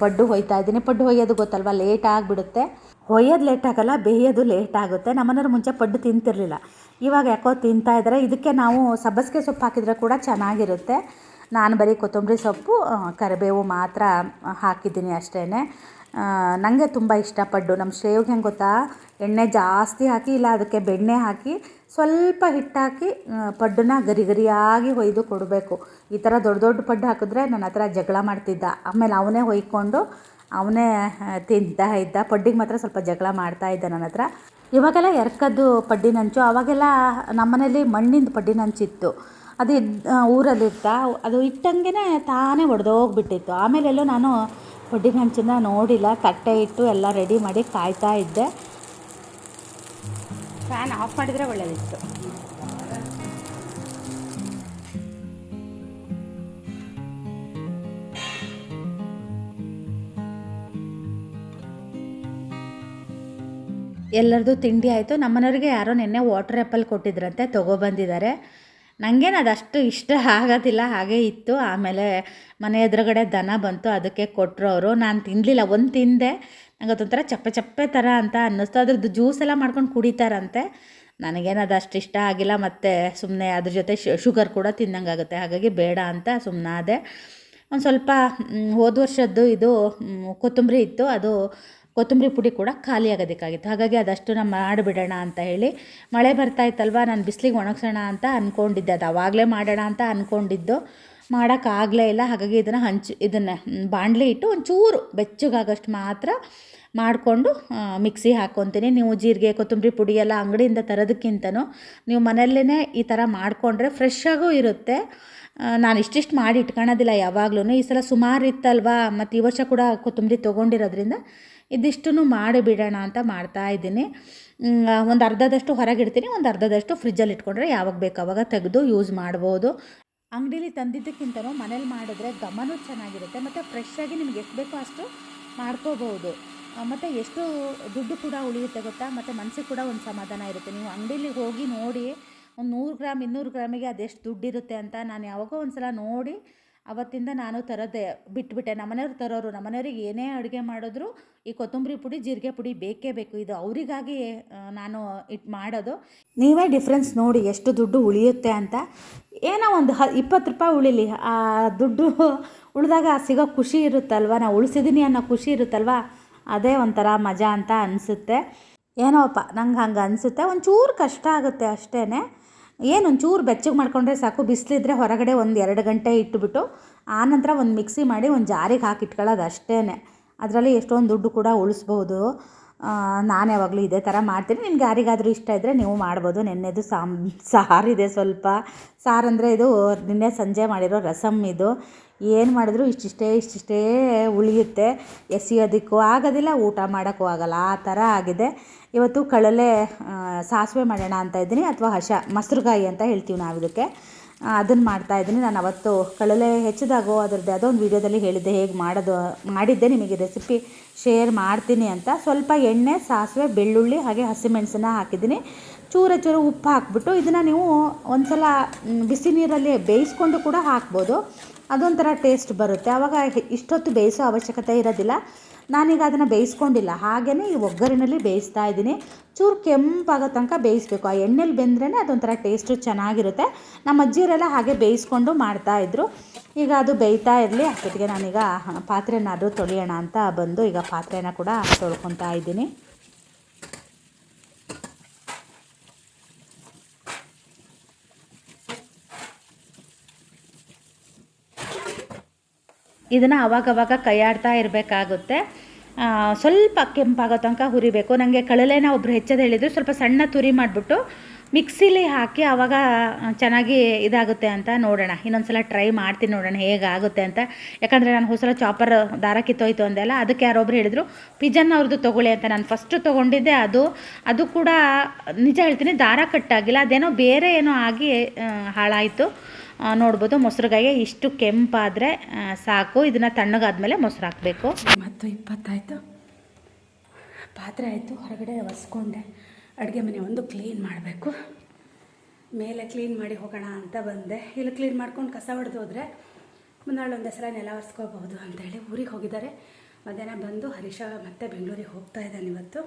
ಪಡ್ಡು ಹೊಯ್ತಾ ಇದ್ದೀನಿ. ಪಡ್ಡು ಹೊಯ್ಯೋದು ಗೊತ್ತಲ್ವ? ಲೇಟ್ ಆಗಿಬಿಡುತ್ತೆ. ಹೊಯ್ಯೋದು ಲೇಟ್ ಆಗಲ್ಲ ಬೇಯೋದು ಲೇಟ್ ಆಗುತ್ತೆ. ನಮ್ಮನೆಯವ್ರು ಮುಂಚೆ ಪಡ್ಡು ತಿಂತಿರಲಿಲ್ಲ. ಇವಾಗ ಯಾಕೋ ತಿಂತಾ ಇದ್ದಾರೆ. ಇದಕ್ಕೆ ನಾವು ಸಬ್ಬಸಿಗೆ ಸೊಪ್ಪು ಹಾಕಿದರೆ ಕೂಡ ಚೆನ್ನಾಗಿರುತ್ತೆ. ನಾನು ಬರೀ ಕೊತ್ತಂಬರಿ ಸೊಪ್ಪು ಕರಿಬೇವು ಮಾತ್ರ ಹಾಕಿದ್ದೀನಿ ಅಷ್ಟೇ ನನಗೆ ತುಂಬ ಇಷ್ಟಪಟ್ಟು, ನಮ್ಮ ಶೇವ್ಗೆ ಹೆಂಗೆ ಗೊತ್ತಾ? ಎಣ್ಣೆ ಜಾಸ್ತಿ ಹಾಕಿ, ಇಲ್ಲ ಅದಕ್ಕೆ ಬೆಣ್ಣೆ ಹಾಕಿ, ಸ್ವಲ್ಪ ಹಿಟ್ಟು ಹಾಕಿ ಪಡ್ಡನ್ನ ಗರಿ ಗರಿಯಾಗಿ ಹೊಯ್ದು ಕೊಡಬೇಕು. ಈ ಥರ ದೊಡ್ಡ ದೊಡ್ಡ ಪಡ್ಡು ಹಾಕಿದ್ರೆ ನನ್ನ ಹತ್ರ ಜಗಳ ಮಾಡ್ತಿದ್ದ. ಆಮೇಲೆ ಅವನೇ ಹೊಯ್ಕೊಂಡು, ಅವನೇ ತಿಂತಾ ಇದ್ದ. ಪಡ್ಡಿಗೆ ಮಾತ್ರ ಸ್ವಲ್ಪ ಜಗಳ ಮಾಡ್ತಾ ಇದ್ದ ನನ್ನ ಹತ್ರ. ಇವಾಗೆಲ್ಲ ಎರ್ಕದ್ದು ಪಡ್ಡಿನಂಚು ಅವಾಗೆಲ್ಲ ನಮ್ಮನೇಲಿ ಮಣ್ಣಿಂದ ಪಡ್ಡಿನಂಚಿತ್ತು ಅದು ಇದ್ ಊರಲ್ಲಿರ್ತ ಅದು ಇಟ್ಟಂಗೆ ತಾನೇ ಒಡೆದೋಗ್ಬಿಟ್ಟಿತ್ತು. ಆಮೇಲೆಲ್ಲೂ ನಾನು ಪಡ್ಡಿನಂಚಿನ ನೋಡಿಲ್ಲ, ತಟ್ಟೆ ಇಟ್ಟು ಎಲ್ಲ ರೆಡಿ ಮಾಡಿ ಕಾಯ್ತಾ ಇದ್ದೆ. ಫ್ಯಾನ್ ಆಫ್ ಮಾಡಿದರೆ ಒಳ್ಳೆಯದಿತ್ತು ಎಲ್ಲರದು ತಿಂಡಿ ಆಯಿತು. ನಮ್ಮನೆಯವ್ರಿಗೆ ಯಾರೋ ನಿನ್ನೆ ವಾಟರ್ ಆ್ಯಪಲ್ ಕೊಟ್ಟಿದ್ರಂತೆ ತೊಗೊಬಂದಿದ್ದಾರೆ ನನಗೇನು ಅದಷ್ಟು ಇಷ್ಟ ಆಗೋದಿಲ್ಲ, ಹಾಗೆ ಇತ್ತು. ಆಮೇಲೆ ಮನೆ ಎದುರುಗಡೆ ದನ ಬಂತು, ಅದಕ್ಕೆ ಕೊಟ್ಟರು ಅವರು. ನಾನು ತಿನ್ನಲಿಲ್ಲ ಒಂದು ತಿಂದೆ. ನಂಗೆ ಅದೊಂಥರ ಚಪ್ಪೆ ಚಪ್ಪೆ ಥರ ಅಂತ ಅನ್ನಿಸ್ತು. ಅದ್ರದ್ದು ಜ್ಯೂಸ್ ಎಲ್ಲ ಮಾಡ್ಕೊಂಡು ಕುಡಿತಾರಂತೆ. ನನಗೇನು ಅದಷ್ಟು ಇಷ್ಟ ಆಗಿಲ್ಲ, ಮತ್ತು ಸುಮ್ಮನೆ ಅದ್ರ ಜೊತೆ ಶುಗರ್ ಕೂಡ ತಿನ್ನಂಗಾಗುತ್ತೆ ಹಾಗಾಗಿ ಬೇಡ ಅಂತ ಸುಮ್ಮನಾದೆ ಒಂದು ಸ್ವಲ್ಪ ಹೋದ ವರ್ಷದ್ದು ಇದು ಕೊತ್ತಂಬರಿ ಇತ್ತು. ಅದು ಕೊತ್ತಂಬರಿ ಪುಡಿ ಕೂಡ ಖಾಲಿ ಆಗೋದಕ್ಕಾಗಿತ್ತು. ಹಾಗಾಗಿ ಅದಷ್ಟು ನಾನು ಮಾಡಿಬಿಡೋಣ ಅಂತ ಹೇಳಿ ಮಳೆ ಬರ್ತಾ ಇತ್ತಲ್ವ, ನಾನು ಬಿಸಿಲಿಗೆ ಒಣಗ್ಸೋಣ ಅಂತ ಅಂದ್ಕೊಂಡಿದ್ದೆ ಅದು ಆವಾಗಲೇ ಮಾಡೋಣ ಅಂತ ಅಂದ್ಕೊಂಡಿದ್ದು ಮಾಡೋಕ್ಕಾಗಲೇ ಇಲ್ಲ. ಹಾಗಾಗಿ ಇದನ್ನು ಹಂಚು, ಇದನ್ನು ಬಾಣಲಿ ಇಟ್ಟು ಒಂಚೂರು ಬೆಚ್ಚಗಾಗಷ್ಟು ಮಾತ್ರ ಮಾಡಿಕೊಂಡು ಮಿಕ್ಸಿ ಹಾಕ್ಕೊತೀನಿ. ನೀವು ಜೀರಿಗೆ, ಕೊತ್ತಂಬರಿ ಪುಡಿ ಎಲ್ಲ ಅಂಗಡಿಯಿಂದ ತರೋದಕ್ಕಿಂತನೂ ನೀವು ಮನೆಯಲ್ಲೇ ಈ ಥರ ಮಾಡಿಕೊಂಡ್ರೆ ಫ್ರೆಶ್ಶಾಗೂ ಇರುತ್ತೆ. ನಾನು ಇಷ್ಟಿಷ್ಟು ಮಾಡಿ ಇಟ್ಕೊಳೋದಿಲ್ಲ ಯಾವಾಗಲೂ ಈ ಸಲ ಸುಮಾರು ಇತ್ತಲ್ವಾ, ಮತ್ತು ಈ ವರ್ಷ ಕೂಡ ಕೊತ್ತಂಬರಿ ತೊಗೊಂಡಿರೋದ್ರಿಂದ ಇದಿಷ್ಟನ್ನು ಮಾಡಿಬಿಡೋಣ ಅಂತ ಮಾಡ್ತಾ ಇದ್ದೀನಿ. ಒಂದು ಅರ್ಧದಷ್ಟು ಹೊರಗಿಡ್ತೀನಿ, ಒಂದು ಅರ್ಧದಷ್ಟು ಫ್ರಿಜ್ಜಲ್ಲಿ ಇಟ್ಕೊಂಡ್ರೆ ಯಾವಾಗ ಬೇಕು ಅವಾಗ ತೆಗೆದು ಯೂಸ್ ಮಾಡ್ಬೋದು. ಅಂಗಡೀಲಿ ತಂದಿದ್ದಕ್ಕಿಂತನೂ ಮನೇಲಿ ಮಾಡಿದ್ರೆ ಘಮನೂ ಚೆನ್ನಾಗಿರುತ್ತೆ, ಮತ್ತು ಫ್ರೆಶ್ಶಾಗಿ ನಿಮ್ಗೆ ಎಷ್ಟು ಬೇಕೋ ಅಷ್ಟು ಮಾಡ್ಕೋಬೋದು. ಮತ್ತು ಎಷ್ಟು ದುಡ್ಡು ಕೂಡ ಉಳಿಯುತ್ತೆ ಗೊತ್ತಾ? ಮತ್ತು ಮನಸ್ಸಿಗೆ ಕೂಡ ಒಂದು ಸಮಾಧಾನ ಇರುತ್ತೆ. ನೀವು ಅಂಗಡೀಲಿ ಹೋಗಿ ನೋಡಿ, ಒಂದು ನೂರು ಗ್ರಾಮ್, ಇನ್ನೂರು ಗ್ರಾಮಿಗೆ ಅದೆಷ್ಟು ದುಡ್ಡಿರುತ್ತೆ ಅಂತ ನಾನು ಯಾವಾಗೋ ಒಂದು ಸಲ ನೋಡಿ ಅವತ್ತಿಂದ ನಾನು ತರೋದೇ ಬಿಟ್ಬಿಟ್ಟೆ. ನಮ್ಮನೆಯವ್ರು ತರೋರು, ನಮ್ಮನೆಯವ್ರಿಗೆ ಏನೇ ಅಡುಗೆ ಮಾಡಿದ್ರು ಈ ಕೊತ್ತಂಬರಿ ಪುಡಿ, ಜೀರಿಗೆ ಪುಡಿ ಬೇಕೇ ಬೇಕು. ಇದು ಅವರಿಗಾಗಿ ನಾನು ಇಟ್ ಮಾಡೋದು. ನೀವೇ ಡಿಫ್ರೆನ್ಸ್ ನೋಡಿ ಎಷ್ಟು ದುಡ್ಡು ಉಳಿಯುತ್ತೆ ಅಂತ. ಏನೋ ಒಂದು ಹ, ಇಪ್ಪತ್ತು ರೂಪಾಯಿ ಉಳಿಲಿ. ಆ, ದುಡ್ಡು ಉಳಿದಾಗ ಸಿಗೋ ಖುಷಿ ಇರುತ್ತಲ್ವ? ನಾವು ಉಳಿಸಿದ್ದೀನಿ ಅನ್ನೋ ಖುಷಿ ಇರುತ್ತಲ್ವ? ಅದೇ ಒಂಥರ ಮಜಾ ಅಂತ ಅನಿಸುತ್ತೆ. ಏನೋಪ್ಪ ನಂಗೆ ಹಂಗೆ ಅನಿಸುತ್ತೆ. ಒಂಚೂರು ಕಷ್ಟ ಆಗುತ್ತೆ ಅಷ್ಟೇ ಏನು ಒಂಚೂರು ಬೆಚ್ಚಗೆ ಮಾಡ್ಕೊಂಡ್ರೆ ಸಾಕು. ಬಿಸಿಲಿದ್ರೆ ಹೊರಗಡೆ ಒಂದು ಎರಡು ಗಂಟೆ ಇಟ್ಟುಬಿಟ್ಟು ಆನಂತರ ಒಂದು ಮಿಕ್ಸಿ ಮಾಡಿ ಒಂದು ಜಾರಿಗೆ ಹಾಕಿ ಇಟ್ಕೊಳ್ಳೋದು ಅಷ್ಟೇ ಅದರಲ್ಲಿ ಎಷ್ಟೊಂದು ದುಡ್ಡು ಕೂಡ ಉಳಿಸ್ಬೋದು. ನಾನು ಯಾವಾಗಲೂ ಇದೇ ಥರ ಮಾಡ್ತೀನಿ. ನಿಮ್ಗೆ ಯಾರಿಗಾದರೂ ಇಷ್ಟ ಇದ್ದರೆ ನೀವು ಮಾಡ್ಬೋದು. ನೆನ್ನೆದು ಸಾಮ್ ಸಾರಿದೆ ಸ್ವಲ್ಪ. ಸಾರು ಅಂದರೆ ಇದು ನಿನ್ನೆ ಸಂಜೆ ಮಾಡಿರೋ ರಸಮ್ ಇದು. ಏನು ಮಾಡಿದ್ರು ಇಷ್ಟಿಷ್ಟೇ ಇಷ್ಟಿಷ್ಟೇ ಉಳಿಯುತ್ತೆ. ಎಸೆಯೋದಕ್ಕೂ ಆಗೋದಿಲ್ಲ, ಊಟ ಮಾಡೋಕ್ಕೂ ಆಗಲ್ಲ. ಆ ಥರ ಆಗಿದೆ. ಇವತ್ತು ಕಳಲೆ ಸಾಸಿವೆ ಮಾಡೋಣ ಅಂತ ಇದ್ದೀನಿ ಅಥವಾ ಹಶ ಮೊಸರುಗಾಯಿ ಅಂತ ಹೇಳ್ತೀವಿ ನಾವು ಇದಕ್ಕೆ. ಅದನ್ನು ಮಾಡ್ತಾ ಇದ್ದೀನಿ. ನಾನು ಅವತ್ತು ಕಳಲೆ ಹೆಚ್ಚಿದಾಗೋ ಅದರದ್ದು ಅದೊಂದು ವೀಡಿಯೋದಲ್ಲಿ ಹೇಳಿದ್ದೆ ಹೇಗೆ ಮಾಡೋದು, ಮಾಡಿದ್ದೆ. ನಿಮಗೆ ರೆಸಿಪಿ ಶೇರ್ ಮಾಡ್ತೀನಿ ಅಂತ. ಸ್ವಲ್ಪ ಎಣ್ಣೆ, ಸಾಸಿವೆ, ಬೆಳ್ಳುಳ್ಳಿ ಹಾಗೆ ಹಸಿಮೆಣಸನ್ನ ಹಾಕಿದ್ದೀನಿ. ಚೂರ ಚೂರು ಉಪ್ಪು ಹಾಕ್ಬಿಟ್ಟು ಇದನ್ನು ನೀವು ಒಂದು ಸಲ ಬಿಸಿ ನೀರಲ್ಲಿ ಬೇಯಿಸ್ಕೊಂಡು ಕೂಡ ಹಾಕ್ಬೋದು. ಅದೊಂಥರ ಟೇಸ್ಟ್ ಬರುತ್ತೆ. ಆವಾಗ ಇಷ್ಟೊತ್ತು ಬೇಯಿಸೋ ಅವಶ್ಯಕತೆ ಇರೋದಿಲ್ಲ. ನಾನೀಗ ಅದನ್ನು ಬೇಯಿಸ್ಕೊಂಡಿಲ್ಲ. ಹಾಗೆಯೇ ಈ ಒಗ್ಗರಿನಲ್ಲಿ ಬೇಯಿಸ್ತಾ ಇದ್ದೀನಿ. ಚೂರು ಕೆಂಪಾಗೋ ತನಕ ಬೇಯಿಸ್ಬೇಕು. ಆ ಎಣ್ಣೆಲಿ ಬೆಂದ್ರೇ ಅದೊಂಥರ ಟೇಸ್ಟು ಚೆನ್ನಾಗಿರುತ್ತೆ. ನಮ್ಮ ಅಜ್ಜಿಯರೆಲ್ಲ ಹಾಗೆ ಬೇಯಿಸ್ಕೊಂಡು ಮಾಡ್ತಾಯಿದ್ರು ಈಗ ಅದು ಬೇಯ್ತಾ ಇರಲಿ. ಅಷ್ಟೊತ್ತಿಗೆ ನಾನೀಗ ಪಾತ್ರೆನಾದರೂ ತೊಳೆಯೋಣ ಅಂತ ಬಂದು ಈಗ ಪಾತ್ರೆನ ಕೂಡ ತೊಳ್ಕೊತಾ ಇದ್ದೀನಿ. ಇದನ್ನು ಅವಾಗವಾಗ ಕೈಯಾಡ್ತಾ ಇರಬೇಕಾಗುತ್ತೆ. ಸ್ವಲ್ಪ ಕೆಂಪಾಗೋ ತನಕ ಹುರಿಬೇಕು. ನನಗೆ ಕಳಲೆನ ಒಬ್ಬರು ಹೆಚ್ಚೋದು ಹೇಳಿದ್ರು. ಸ್ವಲ್ಪ ಸಣ್ಣ ತುರಿ ಮಾಡಿಬಿಟ್ಟು ಮಿಕ್ಸಿಲಿ ಹಾಕಿ ಆವಾಗ ಚೆನ್ನಾಗಿ ಇದಾಗುತ್ತೆ ಅಂತ ನೋಡೋಣ. ಇನ್ನೊಂದು ಸಲ ಟ್ರೈ ಮಾಡ್ತೀನಿ ನೋಡೋಣ ಹೇಗಾಗುತ್ತೆ ಅಂತ. ಯಾಕಂದರೆ ನಾನು ಹೊಸಲ ಚಾಪರ್ ದಾರ ಕಿತ್ತೋಯ್ತು ಅಂದೆಲ್ಲ, ಅದಕ್ಕೆ ಯಾರೊಬ್ರು ಹೇಳಿದರು, ಪಿಜನ್ ಅವ್ರದ್ದು ತೊಗೊಳ್ಳಿ ಅಂತ. ನಾನು ಫಸ್ಟು ತೊಗೊಂಡಿದ್ದೆ. ಅದು ಅದು ಕೂಡ ನಿಜ ಹೇಳ್ತೀನಿ, ದಾರ ಕಟ್ಟಾಗಿಲ್ಲ. ಅದೇನೋ ಬೇರೆ ಏನೋ ಆಗಿ ಹಾಳಾಯಿತು. ನೋಡ್ಬೋದು. ಮೊಸರುಗಾಯಿಗೆ ಇಷ್ಟು ಕೆಂಪಾದರೆ ಸಾಕು. ಇದನ್ನು ತಣ್ಣಗಾದ್ಮೇಲೆ ಮೊಸರು ಹಾಕಬೇಕು ಮತ್ತು ಇಪ್ಪತ್ತಾಯಿತು. ಪಾತ್ರೆ ಆಯಿತು. ಹೊರಗಡೆ ಒಸ್ಕೊಂಡೆ. ಅಡುಗೆ ಮನೆ ಒಂದು ಕ್ಲೀನ್ ಮಾಡಬೇಕು. ಮೇಲೆ ಕ್ಲೀನ್ ಮಾಡಿ ಹೋಗೋಣ ಅಂತ ಬಂದೆ. ಇಲ್ಲಿ ಕ್ಲೀನ್ ಮಾಡ್ಕೊಂಡು ಕಸ ಹೊಡೆದು ಹೋದರೆ ಒಂದು ಸಲ ನೆಲ ಒರೆಸ್ಕೋಬಹುದು ಅಂತೇಳಿ ಊರಿಗೆ ಹೋಗಿದ್ದಾರೆ. ಮಧ್ಯಾಹ್ನ ಬಂದು ಹರೀಶ ಮತ್ತೆ ಬೆಂಗಳೂರಿಗೆ ಹೋಗ್ತಾ ಇದ್ದಾನೆ ಇವತ್ತು.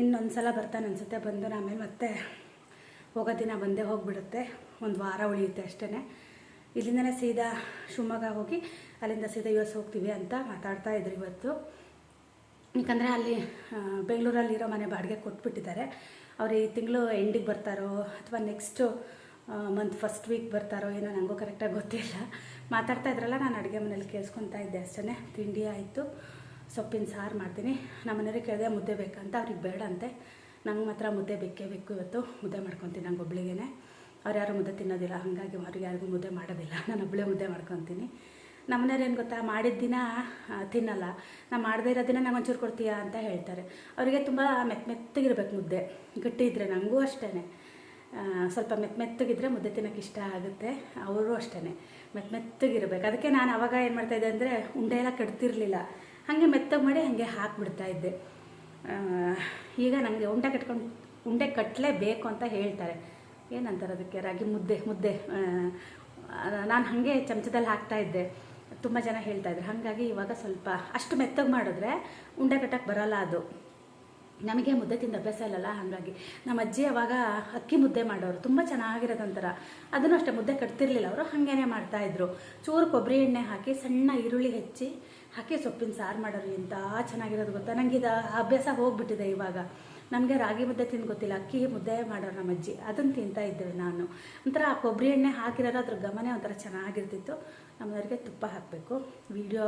ಇನ್ನೊಂದು ಸಲ ಬರ್ತಾನೆ ಅನಿಸುತ್ತೆ. ಬಂದು ಆಮೇಲೆ ಮತ್ತೆ ಹೋಗೋ ದಿನ ಬಂದೇ ಹೋಗಿಬಿಡುತ್ತೆ. ಒಂದು ವಾರ ಉಳಿಯುತ್ತೆ ಅಷ್ಟೇ ಇಲ್ಲಿಂದನೇ ಸೀದಾ ಶಿವಮೊಗ್ಗ ಹೋಗಿ ಅಲ್ಲಿಂದ ಸೀದಾ ಯು ಹೋಗ್ತೀವಿ ಅಂತ ಮಾತಾಡ್ತಾ ಇದ್ರು ಇವತ್ತು. ಯಾಕಂದರೆ ಅಲ್ಲಿ ಬೆಂಗಳೂರಲ್ಲಿರೋ ಮನೆ ಬಾಡಿಗೆ ಕೊಟ್ಬಿಟ್ಟಿದ್ದಾರೆ. ಅವ್ರು ಈ ತಿಂಗಳು ಎಂಡಿಗೆ ಬರ್ತಾರೋ ಅಥವಾ ನೆಕ್ಸ್ಟು ಮಂತ್ ಫಸ್ಟ್ ವೀಕ್ ಬರ್ತಾರೋ ಏನೋ ನನಗೂ ಕರೆಕ್ಟಾಗಿ ಗೊತ್ತಿಲ್ಲ ಮಾತಾಡ್ತಾ ಇದ್ರಲ್ಲ, ನಾನು ಅಡುಗೆ ಮನೇಲಿ ಕೇಳಿಸ್ಕೊತಾ ಇದ್ದೆ ಅಷ್ಟೇ ತಿಂಡಿ ಆಯಿತು. ಸೊಪ್ಪಿನ ಸಾರು ಮಾಡ್ತೀನಿ. ನಮ್ಮ ಮನೆಯವ್ರಿಗೆ ಕೇಳಿದೆ ಮುದ್ದೆ ಬೇಕಂತ ಅವ್ರಿಗೆ ಬೇಡ ಅಂತೆ. ನಂಗೆ ಮಾತ್ರ ಮುದ್ದೆ ಬೇಕೇ ಬೇಕು ಇವತ್ತು. ಮುದ್ದೆ ಮಾಡ್ಕೊತೀನಿ ನಂಗೆ ಒಬ್ಳಿಗೆ ಅವ್ರು ಯಾರು ಮುದ್ದೆ ತಿನ್ನೋದಿಲ್ಲ, ಹಾಗಾಗಿ ಅವ್ರಿಗೆ ಯಾರಿಗೂ ಮುದ್ದೆ ಮಾಡೋದಿಲ್ಲ. ನಾನು ಒಬ್ಬಳೇ ಮುದ್ದೆ ಮಾಡ್ಕೊತೀನಿ. ನಮ್ಮನೇಲಿ ಏನು ಗೊತ್ತಾ, ಮಾಡಿದ ದಿನ ತಿನ್ನಲ್ಲ. ನಾನು ಮಾಡದೇ ಇರೋ ದಿನ ನಂಗೆ ಒಂಚೂರು ಕೊಡ್ತೀಯಾ ಅಂತ ಹೇಳ್ತಾರೆ. ಅವರಿಗೆ ತುಂಬ ಮೆತ್ತ ಮೆತ್ತಗಿರ್ಬೇಕು ಮುದ್ದೆ. ಗಟ್ಟಿ ಇದ್ದರೆ ನನಗೂ ಅಷ್ಟೇ ಸ್ವಲ್ಪ ಮೆತ್ತ ಮೆತ್ತಗಿದ್ರೆ ಮುದ್ದೆ ತಿನ್ನೋಕೆ ಇಷ್ಟ ಆಗುತ್ತೆ, ಅವರು ಅಷ್ಟೇ ಮೆತ್ತ ಮೆತ್ತಗಿರ್ಬೇಕು. ಅದಕ್ಕೆ ನಾನು ಅವಾಗ ಏನು ಮಾಡ್ತಾಯಿದ್ದೆ ಅಂದರೆ ಉಂಡೆ ಎಲ್ಲ ಕಟ್ತಿರ್ಲಿಲ್ಲ. ಹಾಗೆ ಮೆತ್ತಗೆ ಮಾಡಿ ಹಾಗೆ ಹಾಕ್ಬಿಡ್ತಾ ಇದ್ದೆ. ಈಗ ನನಗೆ ಉಂಡೆ ಕಟ್ಕೊಂಡು, ಉಂಡೆ ಕಟ್ಟಲೇಬೇಕು ಅಂತ ಹೇಳ್ತಾರೆ. ಏನಂತಾರೆ ಅದಕ್ಕೆ? ರಾಗಿ ಮುದ್ದೆ ಮುದ್ದೆ. ನಾನು ಹಾಗೆ ಚಮಚದಲ್ಲಿ ಹಾಕ್ತಾ ಇದ್ದೆ. ತುಂಬ ಜನ ಹೇಳ್ತಾ ಇದ್ರು. ಹಾಗಾಗಿ ಇವಾಗ ಸ್ವಲ್ಪ ಅಷ್ಟು ಮೆತ್ತಗೆ ಮಾಡಿದ್ರೆ ಉಂಡೆ ಕಟ್ಟಕ್ಕೆ ಬರೋಲ್ಲ ಅದು. ನಮಗೆ ಮುದ್ದೆ ತಿಂದ ಅಭ್ಯಾಸ ಇಲ್ಲಲ್ಲ, ಹಾಗಾಗಿ ನಮ್ಮ ಅಜ್ಜಿ ಅವಾಗ ಅಕ್ಕಿ ಮುದ್ದೆ ಮಾಡೋರು. ತುಂಬ ಚೆನ್ನಾಗಿರೋದಂತರ ಅದನ್ನು ಅಷ್ಟೇ ಮುದ್ದೆ ಕಟ್ತಿರ್ಲಿಲ್ಲ ಅವರು, ಹಾಗೇನೆ ಮಾಡ್ತಾಯಿದ್ರು ಚೂರು ಕೊಬ್ಬರಿ ಎಣ್ಣೆ ಹಾಕಿ ಸಣ್ಣ ಈರುಳ್ಳಿ ಹೆಚ್ಚಿ ಹಾಕಿ ಸೊಪ್ಪಿನ ಸಾರು ಮಾಡೋರು ಎಂಥ ಚೆನ್ನಾಗಿರೋದು ಗೊತ್ತಾ? ನನಗೆ ಇದು ಅಭ್ಯಾಸ ಹೋಗ್ಬಿಟ್ಟಿದೆ ಇವಾಗ. ನಮಗೆ ರಾಗಿ ಮುದ್ದೆ ತಿಂದು ಗೊತ್ತಿಲ್ಲ, ಅಕ್ಕಿ ಮುದ್ದೆ ಮಾಡೋರು ನಮ್ಮ ಅಜ್ಜಿ. ಅದನ್ನು ತಿಂತಾ ಇದ್ದೆ ನಾನು. ಒಂಥರ ಆ ಕೊಬ್ಬರಿ ಎಣ್ಣೆ ಹಾಕಿರೋದು ಅದ್ರ ಗಮನ ಒಂಥರ ಚೆನ್ನಾಗಿರ್ತಿತ್ತು. ನಮ್ಮದವ್ರಿಗೆ ತುಪ್ಪ ಹಾಕಬೇಕು. ವಿಡಿಯೋ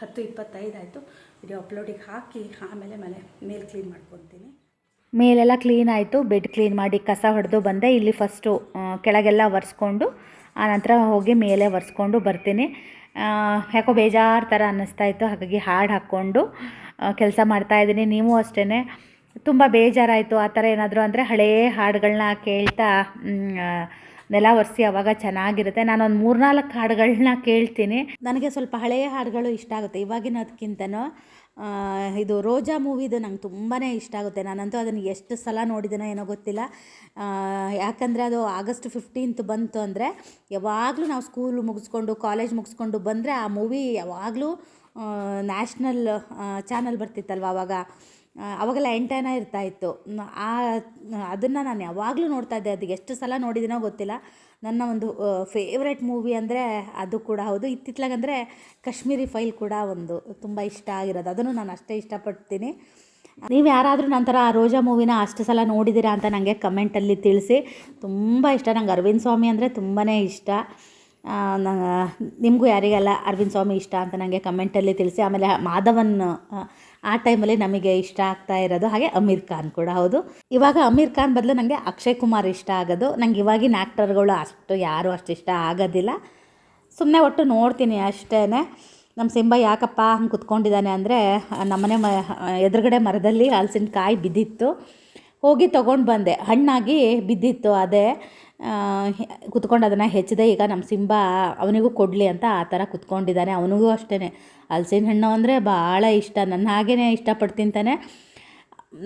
ಹತ್ತು ಇಪ್ಪತ್ತೈದು ಆಯಿತು. ವಿಡಿಯೋ ಅಪ್ಲೋಡಿಗೆ ಹಾಕಿ ಆಮೇಲೆ ಮನೆ ಮೇಲೆ ಕ್ಲೀನ್ ಮಾಡ್ಕೊತೀನಿ. ಮೇಲೆಲ್ಲ ಕ್ಲೀನ್ ಆಯಿತು. ಬೆಡ್ ಕ್ಲೀನ್ ಮಾಡಿ ಕಸ ಹೊಡೆದು ಬಂದೆ. ಇಲ್ಲಿ ಫಸ್ಟು ಕೆಳಗೆಲ್ಲ ಒರೆಸ್ಕೊಂಡು ಆನಂತರ ಹೋಗಿ ಮೇಲೆ ಒರೆಸ್ಕೊಂಡು ಬರ್ತೀನಿ. ಯಾಕೋ ಬೇಜಾರು ಥರ ಅನ್ನಿಸ್ತಾ ಇತ್ತು. ಹಾಗಾಗಿ ಹಾಡು ಹಾಕ್ಕೊಂಡು ಕೆಲಸ ಮಾಡ್ತಾಯಿದ್ದೀನಿ ನೀವು ಅಷ್ಟೇ ತುಂಬ ಬೇಜಾರಾಯಿತು. ಆ ಥರ ಏನಾದರೂ ಅಂದರೆ ಹಳೆಯ ಹಾಡುಗಳನ್ನ ಕೇಳ್ತಾ ನೆಲ ಒರೆಸಿ ಅವಾಗ ಚೆನ್ನಾಗಿರುತ್ತೆ. ನಾನೊಂದು ಮೂರ್ನಾಲ್ಕು ಹಾಡುಗಳನ್ನ ಕೇಳ್ತೀನಿ. ನನಗೆ ಸ್ವಲ್ಪ ಹಳೆಯ ಹಾಡುಗಳು ಇಷ್ಟ ಆಗುತ್ತೆ. ಇವಾಗಿನದಕ್ಕಿಂತನೂ ಇದು ರೋಜಾ ಮೂವಿದು ನಂಗೆ ತುಂಬಾ ಇಷ್ಟ ಆಗುತ್ತೆ. ನಾನಂತೂ ಅದನ್ನು ಎಷ್ಟು ಸಲ ನೋಡಿದ್ದೀನೋ ಏನೋ ಗೊತ್ತಿಲ್ಲ. ಯಾಕಂದರೆ ಅದು ಆಗಸ್ಟ್ ಫಿಫ್ಟೀನ್ತ್ ಬಂತು ಅಂದರೆ ಯಾವಾಗಲೂ ನಾವು ಸ್ಕೂಲ್ ಮುಗಿಸ್ಕೊಂಡು ಕಾಲೇಜ್ ಮುಗಿಸ್ಕೊಂಡು ಬಂದರೆ ಆ ಮೂವಿ ಯಾವಾಗಲೂ ನ್ಯಾಷ್ನಲ್ ಚಾನಲ್ ಬರ್ತಿತ್ತಲ್ವ ಆವಾಗ ಅವಾಗೆಲ್ಲ ಎಂಟೈನ ಇರ್ತಾ ಇತ್ತು. ಆ, ಅದನ್ನು ನಾನು ಯಾವಾಗಲೂ ನೋಡ್ತಾ ಇದ್ದೆ. ಅದು ಎಷ್ಟು ಸಲ ನೋಡಿದ್ದೀನೋ ಗೊತ್ತಿಲ್ಲ. ನನ್ನ ಒಂದು ಫೇವ್ರೆಟ್ ಮೂವಿ ಅಂದರೆ ಅದು ಕೂಡ ಹೌದು. ಇತ್ತಿತ್ಲಾಗಂದರೆ ಕಾಶ್ಮೀರಿ ಫೈಲ್ ಕೂಡ ಒಂದು ತುಂಬ ಇಷ್ಟ ಆಗಿರೋದು. ಅದನ್ನು ನಾನು ಅಷ್ಟೇ ಇಷ್ಟಪಡ್ತೀನಿ. ನೀವು ಯಾರಾದರೂ ನಂತರ ಆ ರೋಜಾ ಮೂವಿನ ಅಷ್ಟು ಸಲ ನೋಡಿದ್ದೀರಾ ಅಂತ ನನಗೆ ಕಮೆಂಟಲ್ಲಿ ತಿಳಿಸಿ. ತುಂಬ ಇಷ್ಟ. ನಂಗೆ ಅರವಿಂದ್ ಸ್ವಾಮಿ ಅಂದರೆ ತುಂಬಾ ಇಷ್ಟ. ನಿಮಗೂ ಯಾರಿಗೆಲ್ಲ ಅರವಿಂದ್ ಸ್ವಾಮಿ ಇಷ್ಟ ಅಂತ ನನಗೆ ಕಮೆಂಟಲ್ಲಿ ತಿಳಿಸಿ. ಆಮೇಲೆ ಮಾಧವನ್ ಆ, ಟೈಮಲ್ಲಿ ನಮಗೆ ಇಷ್ಟ ಆಗ್ತಾ ಇರೋದು ಹಾಗೆ ಅಮೀರ್ ಖಾನ್ ಕೂಡ ಹೌದು. ಇವಾಗ ಅಮೀರ್ ಖಾನ್ ಬದಲು ನನಗೆ ಅಕ್ಷಯ್ ಕುಮಾರ್ ಇಷ್ಟ ಆಗೋದು. ನಂಗೆ ಇವಾಗಿನ ಆ್ಯಕ್ಟರ್ಗಳು ಅಷ್ಟು ಯಾರು ಅಷ್ಟು ಇಷ್ಟ ಆಗೋದಿಲ್ಲ. ಸುಮ್ಮನೆ ಒಟ್ಟು ನೋಡ್ತೀನಿ ಅಷ್ಟೇ ನಮ್ಮ ಸಿಂಬ ಯಾಕಪ್ಪ ಹಂಗೆ ಕುತ್ಕೊಂಡಿದ್ದಾನೆ ಅಂದರೆ ನಮ್ಮನೆ ಮ ಎದುರುಗಡೆ ಮರದಲ್ಲಿ ಹಲಸಿನಕಾಯಿ ಬಿದ್ದಿತ್ತು. ಹೋಗಿ ತೊಗೊಂಡು ಬಂದೆ. ಹಣ್ಣಾಗಿ ಬಿದ್ದಿತ್ತು ಅದೇ. ಕುತ್ಕೊಂಡು ಅದನ್ನು ಹೆಚ್ಚಿದೆ, ಈಗ ನಮ್ಮ ಸಿಂಬ ಅವನಿಗೂ ಕೊಡಲಿ ಅಂತ ಆ ಥರ ಕುತ್ಕೊಂಡಿದ್ದಾನೆ, ಅವನಿಗೂ ಅಷ್ಟೇ ಹಲಸಿನ ಹಣ್ಣು ಅಂದರೆ ಭಾಳ ಇಷ್ಟ ನನ್ನ ಹಾಗೇ ಇಷ್ಟಪಟ್ಟು ತಿಂತಾನೆ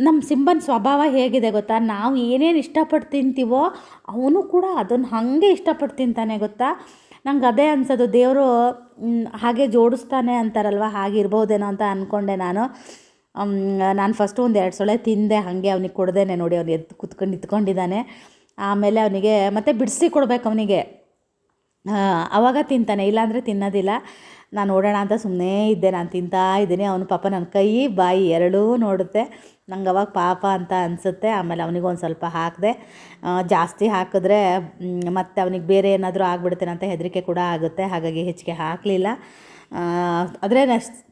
ನಮ್ಮ ಸಿಂಬನ ಸ್ವಭಾವ ಹೇಗಿದೆ ಗೊತ್ತಾ? ನಾವು ಏನೇನು ಇಷ್ಟಪಟ್ಟು ತಿಂತೀವೋ ಅವನು ಕೂಡ ಅದನ್ನು ಹಾಗೆ ಇಷ್ಟಪಟ್ಟು ತಿಂತಾನೆ ಗೊತ್ತಾ? ನಂಗೆ ಅದೇ ಅನ್ಸೋದು, ದೇವರು ಹಾಗೆ ಜೋಡಿಸ್ತಾನೆ ಅಂತಾರಲ್ವ? ಹಾಗೆ ಇರ್ಬೋದೇನೋ ಅಂತ ಅಂದ್ಕೊಂಡೆ ನಾನು. ನಾನು ಫಸ್ಟು ಒಂದು ಎರಡು ಸೊಳೆ ತಿಂದೆ, ಹಾಗೆ ಅವನಿಗೆ ಕೊಡ್ದೇನೆ ನೋಡಿ, ಅವ್ನು ಎದ್ದು ಕುತ್ಕೊಂಡು ನಿಂತ್ಕೊಂಡಿದ್ದಾನೆ. ಆಮೇಲೆ ಅವನಿಗೆ ಮತ್ತೆ ಬಿಡಿಸಿ ಕೊಡ್ಬೇಕು ಅವನಿಗೆ. ಆವಾಗ ತಿಂತಾನೆ, ಇಲ್ಲಾಂದರೆ ತಿನ್ನೋದಿಲ್ಲ. ನಾನು ನೋಡೋಣ ಅಂತ ಸುಮ್ಮನೆ ಇದ್ದೆ, ನಾನು ತಿಂತಾ ಇದ್ದೀನಿ. ಅವನು ಪಾಪ ನನ್ನ ಕೈ, ಬಾಯಿ ಎರಡೂ ನೋಡುತ್ತೆ. ನಂಗೆ ಅವಾಗ ಪಾಪ ಅಂತ ಅನಿಸುತ್ತೆ. ಆಮೇಲೆ ಅವನಿಗೆ ಒಂದು ಸ್ವಲ್ಪ ಹಾಕಿದೆ. ಜಾಸ್ತಿ ಹಾಕಿದ್ರೆ ಮತ್ತೆ ಅವನಿಗೆ ಬೇರೆ ಏನಾದರೂ ಆಗ್ಬಿಡ್ತೇನೆ ಅಂತ ಹೆದರಿಕೆ ಕೂಡ ಆಗುತ್ತೆ. ಹಾಗಾಗಿ ಹೆಚ್ಚಿಗೆ ಹಾಕಲಿಲ್ಲ. ಆದರೆ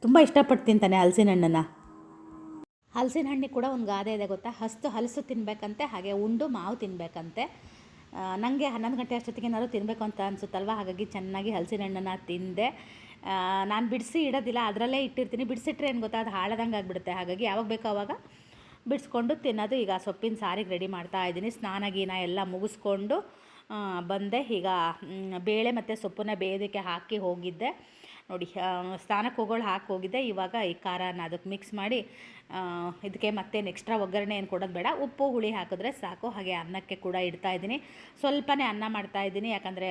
ತುಂಬ ಇಷ್ಟಪಟ್ಟು ತಿಂತಾನೆ ಹಲಸಿನ ಹಣ್ಣನ್ನು ಹಲಸಿನ ಹಣ್ಣಿಗೆ ಕೂಡ ಒಂದು ಗಾದೆ ಇದೆ ಗೊತ್ತಾ? ಹಸ್ತು ಹಲಸು ತಿನ್ನಬೇಕಂತೆ ಹಾಗೆ ಉಂಡು ಮಾವು ತಿನ್ನಬೇಕಂತೆ ನನಗೆ ಹನ್ನೊಂದು ಗಂಟೆ ಅಷ್ಟೊತ್ತಿಗೆ ಏನಾದ್ರು ತಿನ್ನಬೇಕು ಅಂತ ಅನಿಸುತ್ತಲ್ವ? ಹಾಗಾಗಿ ಚೆನ್ನಾಗಿ ಹಲಸಿನ ಹಣ್ಣನ್ನು ತಿಂದೆ. ನಾನು ಬಿಡಿಸಿ ಇಡೋದಿಲ್ಲ, ಅದರಲ್ಲೇ ಇಟ್ಟಿರ್ತೀನಿ. ಬಿಡಿಸಿಟ್ರೆ ಏನು ಗೊತ್ತಾ? ಅದು ಹಾಳದಂಗೆ ಆಗಿಬಿಡುತ್ತೆ. ಹಾಗಾಗಿ ಯಾವಾಗ ಬೇಕೋ ಅವಾಗ ಬಿಡಿಸ್ಕೊಂಡು ತಿನ್ನೋದು. ಈಗ ಸೊಪ್ಪಿನ ಸಾರಿಗೆ ರೆಡಿ ಮಾಡ್ತಾ ಇದ್ದೀನಿ. ಸ್ನಾನ, ಗೀನ ಎಲ್ಲ ಮುಗಿಸ್ಕೊಂಡು ಬಂದೆ. ಈಗ ಬೇಳೆ ಮತ್ತು ಸೊಪ್ಪನ್ನ ಬೇಯೋದಕ್ಕೆ ಹಾಕಿ ಹೋಗಿದ್ದೆ. ನೋಡಿ ಸ್ನಾನಕ್ಕೆ ಹೋಗೋಳು ಹಾಕಿ ಹೋಗಿದ್ದೆ. ಇವಾಗ ಈ ಖಾರನ ಅದಕ್ಕೆ ಮಿಕ್ಸ್ ಮಾಡಿ ಇದಕ್ಕೆ ಮತ್ತೇನು ಎಕ್ಸ್ಟ್ರಾ ಒಗ್ಗರಣೆ ಏನು ಕೊಡೋದು ಬೇಡ. ಉಪ್ಪು, ಹುಳಿ ಹಾಕಿದ್ರೆ ಸಾಕು. ಹಾಗೆ ಅನ್ನಕ್ಕೆ ಕೂಡ ಇಡ್ತಾ ಇದ್ದೀನಿ. ಸ್ವಲ್ಪನೇ ಅನ್ನ ಮಾಡ್ತಾ ಇದ್ದೀನಿ. ಯಾಕಂದರೆ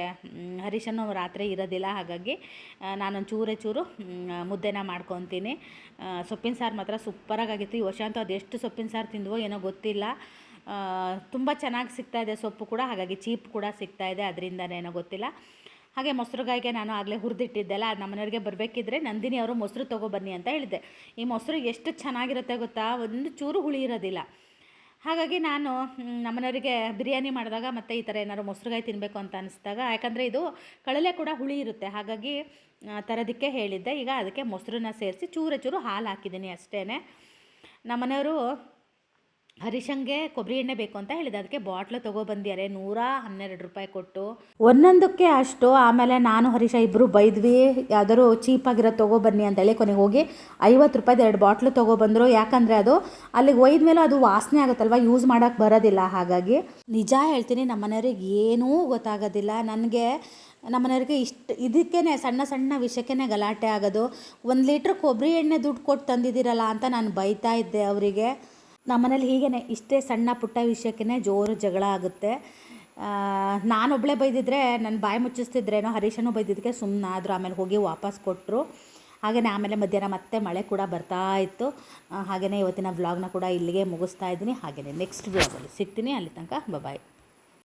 ಹರೀಶನು ರಾತ್ರಿ ಇರೋದಿಲ್ಲ. ಹಾಗಾಗಿ ನಾನು ಚೂರೇ ಚೂರು ಮುದ್ದೆನ ಮಾಡ್ಕೊತೀನಿ. ಸೊಪ್ಪಿನ ಸಾರು ಮಾತ್ರ ಸೂಪರಾಗಿತ್ತು ಈ ವರ್ಷ ಅಂತೂ ಅದೆಷ್ಟು ಸೊಪ್ಪಿನ ಸಾರು ತಿಂದ್ವೋ ಏನೋ ಗೊತ್ತಿಲ್ಲ. ತುಂಬ ಚೆನ್ನಾಗಿ ಸಿಗ್ತಾ ಇದೆ ಸೊಪ್ಪು ಕೂಡ. ಹಾಗಾಗಿ ಚೀಪ್ ಕೂಡ ಸಿಗ್ತಾ ಇದೆ. ಅದರಿಂದನೇನೋ ಗೊತ್ತಿಲ್ಲ. ಹಾಗೆ ಮೊಸರುಗಾಯಿಗೆ ನಾನು ಆಗಲೇ ಹುರಿದಿಟ್ಟಿದ್ದೆಲ್ಲ, ಅದು ನಮ್ಮನೆಯವ್ರಿಗೆ ಬರಬೇಕಿದ್ರೆ ನಂದಿನಿ ಅವರು ಮೊಸರು ತೊಗೊಬನ್ನಿ ಅಂತ ಹೇಳಿದ್ದೆ. ಈ ಮೊಸರು ಎಷ್ಟು ಚೆನ್ನಾಗಿರುತ್ತೆ ಗೊತ್ತಾ? ಒಂದು ಚೂರು ಹುಳಿ ಇರೋದಿಲ್ಲ. ಹಾಗಾಗಿ ನಾನು ನಮ್ಮನೆಯವರಿಗೆ ಬಿರಿಯಾನಿ ಮಾಡಿದಾಗ ಮತ್ತು ಈ ಥರ ಏನಾದ್ರು ಮೊಸರುಗಾಯಿ ತಿನ್ನಬೇಕು ಅಂತ ಅನಿಸಿದಾಗ, ಯಾಕಂದರೆ ಇದು ಕಳಲೆ ಕೂಡ ಹುಳಿ ಇರುತ್ತೆ. ಹಾಗಾಗಿ ತರೋದಕ್ಕೆ ಹೇಳಿದ್ದೆ. ಈಗ ಅದಕ್ಕೆ ಮೊಸರನ್ನ ಸೇರಿಸಿ ಚೂರು ಚೂರು ಹಾಲು ಹಾಕಿದ್ದೀನಿ ಅಷ್ಟೇ ನಮ್ಮನೆಯವರು ಹರಿಶಂಗೆ ಕೊಬ್ಬರಿ ಎಣ್ಣೆ ಬೇಕು ಅಂತ ಹೇಳಿದೆ. ಅದಕ್ಕೆ ಬಾಟ್ಲು ತೊಗೊಬಂದಿದ್ದಾರೆ ನೂರ ಹನ್ನೆರಡು ರೂಪಾಯಿ ಕೊಟ್ಟು. ಒಂದೊಂದಕ್ಕೆ ಅಷ್ಟು, ಆಮೇಲೆ ನಾನು ಹರೀಶ ಇಬ್ಬರು ಬೈದ್ವಿ, ಯಾವ್ದಾದ್ರು ಚೀಪಾಗಿರೋ ತೊಗೊಬನ್ನಿ ಅಂತೇಳಿ ಕೊನೆಗೆ ಹೋಗಿ ಐವತ್ತು ರೂಪಾಯ್ದು ಎರಡು ಬಾಟ್ಲು ತೊಗೊಬಂದರು. ಯಾಕಂದರೆ ಅದು ಅಲ್ಲಿಗೆ ಒಯ್ದ ಮೇಲೆ ಅದು ವಾಸನೆ ಆಗುತ್ತಲ್ವ, ಯೂಸ್ ಮಾಡೋಕ್ಕೆ ಬರೋದಿಲ್ಲ. ಹಾಗಾಗಿ ನಿಜ ಹೇಳ್ತೀನಿ ನಮ್ಮ ಮನೆಯವ್ರಿಗೆ ಏನೂ ಗೊತ್ತಾಗೋದಿಲ್ಲ. ನನಗೆ, ನಮ್ಮನೆಯವ್ರಿಗೆ ಇಷ್ಟು ಇದಕ್ಕೇ ಸಣ್ಣ ಸಣ್ಣ ವಿಷಯಕ್ಕೇ ಗಲಾಟೆ ಆಗೋದು. ಒಂದು ಲೀಟ್ರ್ ಕೊಬ್ಬರಿ ಎಣ್ಣೆ ದುಡ್ಡು ಕೊಟ್ಟು ತಂದಿದ್ದೀರಲ್ಲ ಅಂತ ನಾನು ಬೈತಾ ಇದ್ದೆ ಅವರಿಗೆ. ನಮ್ಮನೇಲಿ ಹೀಗೇ ಇಷ್ಟೇ ಸಣ್ಣ ಪುಟ್ಟ ವಿಷಯಕ್ಕೇ ಜೋರು ಜಗಳ ಆಗುತ್ತೆ. ನಾನು ನಾನೊಬ್ಬಳೇ ಬೈದಿದ್ರೆ ನನ್ನ ಬಾಯಿ ಮುಚ್ಚಿಸ್ತಿದ್ರೇನೋ ಹರೀಶನು ಬೈದಿದ್ದಕ್ಕೆ ಸುಮ್ಮನಾದ್ರು ಆಮೇಲೆ ಹೋಗಿ ವಾಪಸ್ ಕೊಟ್ಟರು ಹಾಗೆಯೇ ಆಮೇಲೆ ಮಧ್ಯಾಹ್ನ ಮತ್ತೆ ಮಳೆ ಕೂಡ ಬರ್ತಾ ಇತ್ತು. ಹಾಗೆಯೇ ಇವತ್ತಿನ ವ್ಲಾಗ್ನ ಕೂಡ ಇಲ್ಲಿಗೆ ಮುಗಿಸ್ತಾ ಇದ್ದೀನಿ. ಹಾಗೆಯೇ ನೆಕ್ಸ್ಟ್ ವ್ಲಾಗಲ್ಲಿ ಸಿಗ್ತೀನಿ. ಅಲ್ಲಿ ತನಕ ಬಾಯ್